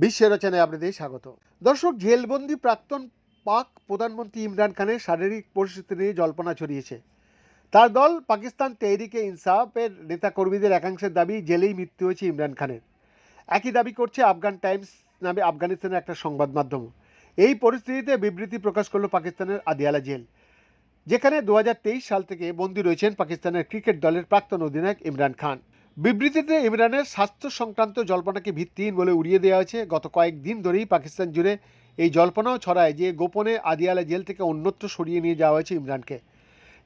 বিশ্বের রচনায় আপনাদের স্বাগত। দর্শক, জেলবন্দি প্রাক্তন পাক প্রধানমন্ত্রী ইমরান খানের শারীরিক পরিস্থিতি নিয়ে জল্পনা ছড়িয়েছে। তার দল পাকিস্তান তেহরিকে ইনসাফের নেতাকর্মীদের একাংশের দাবি, জেলেই মৃত্যু হয়েছে ইমরান খানের। একই দাবি করছে আফগান টাইমস নামে আফগানিস্তানের একটা সংবাদ মাধ্যম। এই পরিস্থিতিতে বিবৃতি প্রকাশ করল পাকিস্তানের আদিয়ালা জেল। যেখানে দু হাজার তেইশ সাল থেকে বন্দী রয়েছেন পাকিস্তানের ক্রিকেট দলের প্রাক্তন অধিনায়ক ইমরান খান। বিবৃতিতে ইমরানের স্বাস্থ্য সংক্রান্ত জল্পনাকে ভিত্তিহীন বলে উড়িয়ে দেওয়া হয়েছে। গত কয়েকদিন ধরেই পাকিস্তান জুড়ে এই জল্পনাও ছড়ায় যে গোপনে আদিয়ালা জেল থেকে অন্যত্র সরিয়ে নিয়ে যাওয়া হয়েছে ইমরানকে।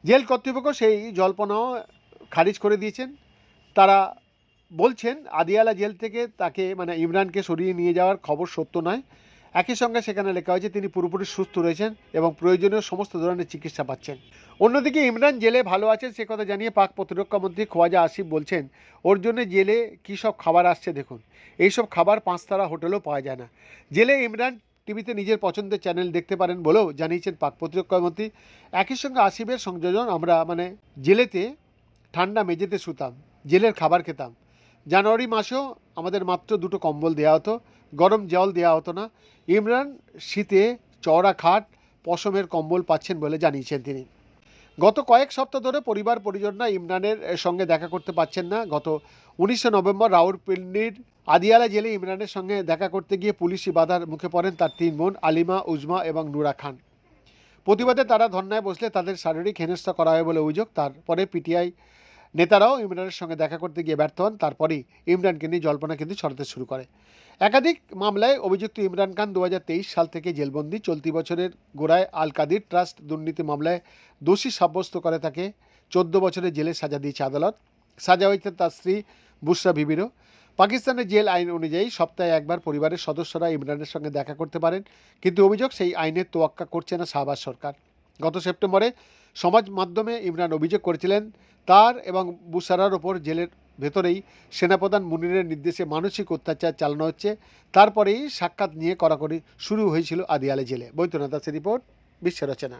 জেল কর্তৃপক্ষ সেই জল্পনাও খারিজ করে দিয়েছেন। তারা বলছেন, আদিয়ালা জেল থেকে তাকে মানে ইমরানকে সরিয়ে নিয়ে যাওয়ার খবর সত্য নয়। একই সঙ্গে সেখানে লেখা হয়েছে তিনি পুরোপুরি সুস্থ রয়েছেন এবং প্রয়োজনীয় সমস্ত ধরনের চিকিৎসা পাচ্ছেন। অন্যদিকে ইমরান জেলে ভালো আছেন সে কথা জানিয়ে পাক প্রতিরক্ষা মন্ত্রী খোয়াজা আসিফ বলছেন, ওর জন্য জেলে কী সব খাবার আসছে দেখুন। এইসব খাবার পাঁচতারা হোটেলেও পাওয়া যায় না। জেলে ইমরান টিভিতে নিজের পছন্দের চ্যানেল দেখতে পারেন বলেও জানিয়েছেন পাক প্রতিরক্ষা মন্ত্রী। একই সঙ্গে আসিফের সংযোজন আমরা মানে জেলেতে ঠান্ডা মেঝেতে শুতাম, জেলের খাবার খেতাম। জানুয়ারি মাসেও আমাদের মাত্র দুটো কম্বল দেওয়া হতো। গরম জল দেওয়া হতো না। ইমরান শীতে চওড়া খাট, পশমের কম্বল পাচ্ছেন বলে জানিয়েছেন তিনি। গত কয়েক সপ্তাহ ধরে পরিবার পরিজনরা ইমরানের সঙ্গে দেখা করতে পারছেন না। গত উনিশে নভেম্বর রাউরপিন্ডির আদিয়ালা জেলে ইমরানের সঙ্গে দেখা করতে গিয়ে পুলিশি বাধার মুখে পড়েন তার তিন বোন আলিমা, উজমা এবং নুরা খান। প্রতিবাদে তারা ধর্নায় বসলে তাদের শারীরিক হেনস্থা করা হয় বলে অভিযোগ। তারপরে পিটিআই নেতারাও ইমরানের সঙ্গে দেখা করতে গিয়ে ব্যর্থ হন, তারপরেই ইমরানকে নিয়ে জল্পনা কিন্তু ছড়াতে শুরু করে। একাধিক মামলায় অভিযুক্ত ইমরান খান দু হাজার তেইশ সাল থেকে জেলবন্দি, চলতি বছরের গোড়ায় আল কাদির ট্রাস্ট দুর্নীতি মামলায় দোষী সাব্যস্ত করে তাকে চোদ্দ বছরের জেলে সাজা দিয়েছে আদালত। সাজা হয়েছে তার স্ত্রী বুসরা বিবিরও। পাকিস্তানের জেল আইন অনুযায়ী সপ্তাহে একবার পরিবারের সদস্যরা ইমরানের সঙ্গে দেখা করতে পারেন, কিন্তু অভিযোগ সেই আইনের তোয়াক্কা করছে না শাহবাজ সরকার। গত সেপ্টেম্বরে সমাজ মাধ্যমে ইমরান অভিযোগ করেছিলেন, তার এবং বুসারার ওপর জেলের ভেতরেই সেনাপ্রধান মুনিরের নির্দেশে মানসিক অত্যাচার চালানো হচ্ছে। তারপরেই সাক্ষাৎ নিয়ে কড়াকড়ি শুরু হয়েছিল আদিয়ালে জেলে। বৈদ্যনাথ দাসের রিপোর্ট বিশ্ব রচনা